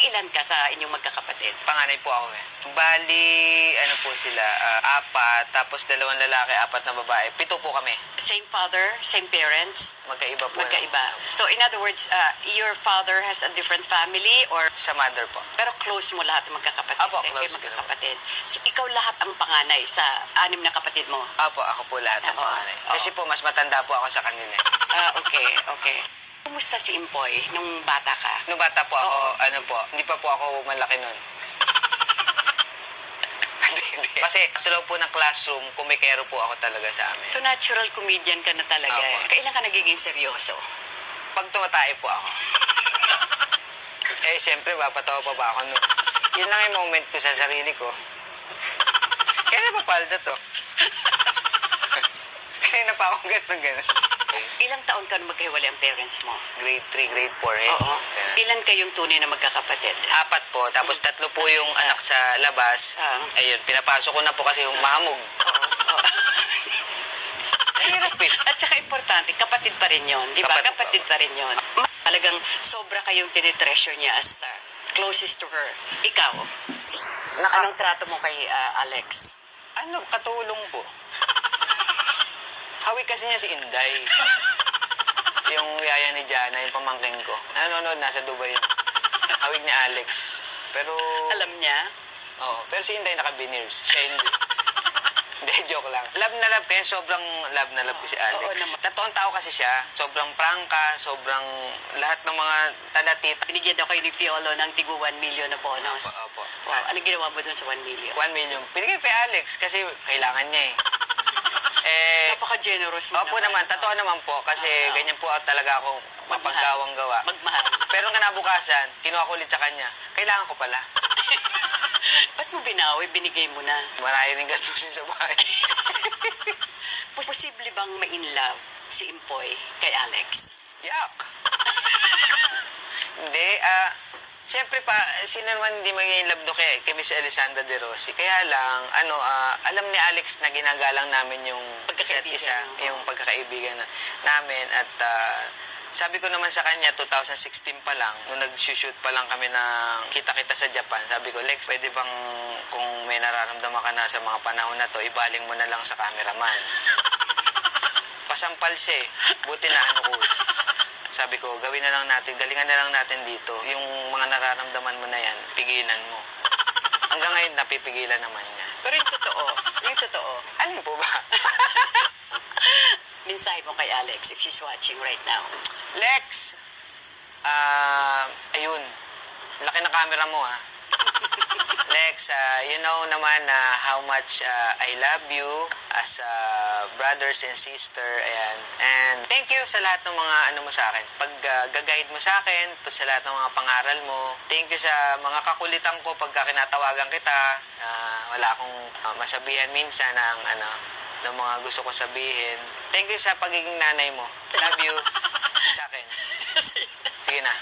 Pang-ilan ka sa inyong magkakapatid? Panganay po ako eh. Bali, ano po sila, ah, apat, tapos dalawang lalaki, apat na babae. Pito po kami. Same father, same parents, Magkaiba po. magkaiba. So in other words, uh, your father has a different family or Sa mother po. pero close mo lahat ng magkakapatid. Apo, Eh, kayo close ko magkakapatid. So, ikaw lahat ang panganay sa anim na kapatid mo. Apo, ako po lahat ng Oo, panganay. Kasi po, mas matanda po ako sa kanila. eh. Ah, okay, okay. Kumusta si Impoy nung bata ka? Nung bata po ako, Oo. ano po, hindi pa po ako malaki nun. Hindi, hindi. Kasi sa loob po ng classroom, kumikero po ako talaga sa amin. So natural comedian ka na talaga Apo. eh. Kailan ka nagiging seryoso? Pag tumatay po ako, eh, siyempre, papatawa pa ba ako nun? Yun lang yung moment ko sa sarili ko. Kaya napapalda to. Kaya na pa ako ganun ganun. Ilang taon ka nung magkahiwalay ang parents mo? Grade 3, grade 4 eh. Oo. Ganun. Ilan kayong tunay na magkakapatid? Apat po, tapos tatlo po yung Isa. anak sa labas. Ah. Ayun, pinapasok ko na po kasi yung mahamog. Eh. At saka importante, kapatid pa rin yon, di ba? Kapatid Kapatid pa rin yon. Talagang sobra kayong tinitreasure niya as the closest to her. Ikaw, Naka, anong trato mo kay ah, Alex? ano, katulong po. Hawig kasi niya si Inday. yung yaya ni Jana, yung pamangking ko. Nanonood, nasa Dubai yun. Hawig ni Alex. Pero, Alam niya? oo, pero si Inday naka-veneers. Siya hindi. Hindi, joke lang. Love na love kaya sobrang love na love ko si Alex. Oo naman. Totoong tao kasi siya. Sobrang prangka, sobrang lahat ng mga tadatita. Binigyan daw kayo ni Piolo ng tigo 1 million na bonus. Opo, opo. Wow, ano ginawa mo dun sa 1 million? 1 million. Pinigay kay Alex kasi kailangan niya eh. Eh, Napaka-generous mo Opo naman, totoo naman po kasi Ah. ganyan po talaga ako mapagkawang gawa. Magmahal. Pero nung kinabukasan, kinuha ko ulit sa kanya, kailangan ko pala. Ba't mo binawi? Binigay mo na. Marami rin gastusin sa bahay. Pos- Posible bang ma-in love si Impoy kay Alex? Yak! Hindi, ah, Siyempre pa, sino naman hindi magiging love do kay, kay Miss Elisandra De Rossi. Kaya lang, ano, ah, alam ni Alex na ginagalang namin yung isa't isa, yung pagkakaibigan na, namin. At ah, sabi ko naman sa kanya, 2016 pa lang, nung nag-shoot pa lang kami ng kita-kita sa Japan, sabi ko, Lex, pwede bang kung may nararamdaman ka na sa mga panahon na to, ibaling mo na lang sa cameraman. Pasampal siya eh. Buti na ano ko. Sabi ko, gawin na lang natin, galingan na lang natin dito. Yung mga nararamdaman mo na yan, pigilan mo. Hanggang ngayon, napipigilan naman niya. Pero yung totoo, yung totoo, Alin po ba? mensahe mo kay Alex if she's watching right now. Lex! Ah, ayun. Laki na camera mo ah. Lex, ah, you know naman na how much ah, I love you as ah, brothers and sister. Ayan. And thank you sa lahat ng mga ano mo sa akin. Pag ah, gag-guide mo sa akin, sa lahat ng mga pangaral mo. Thank you sa mga kakulitan ko pagka kinatawagan kita. Ah, wala akong ah, masabihan minsan ng ano ng mga gusto ko sabihin. Thank you sa pagiging nanay mo. Love you sa akin. Sige na.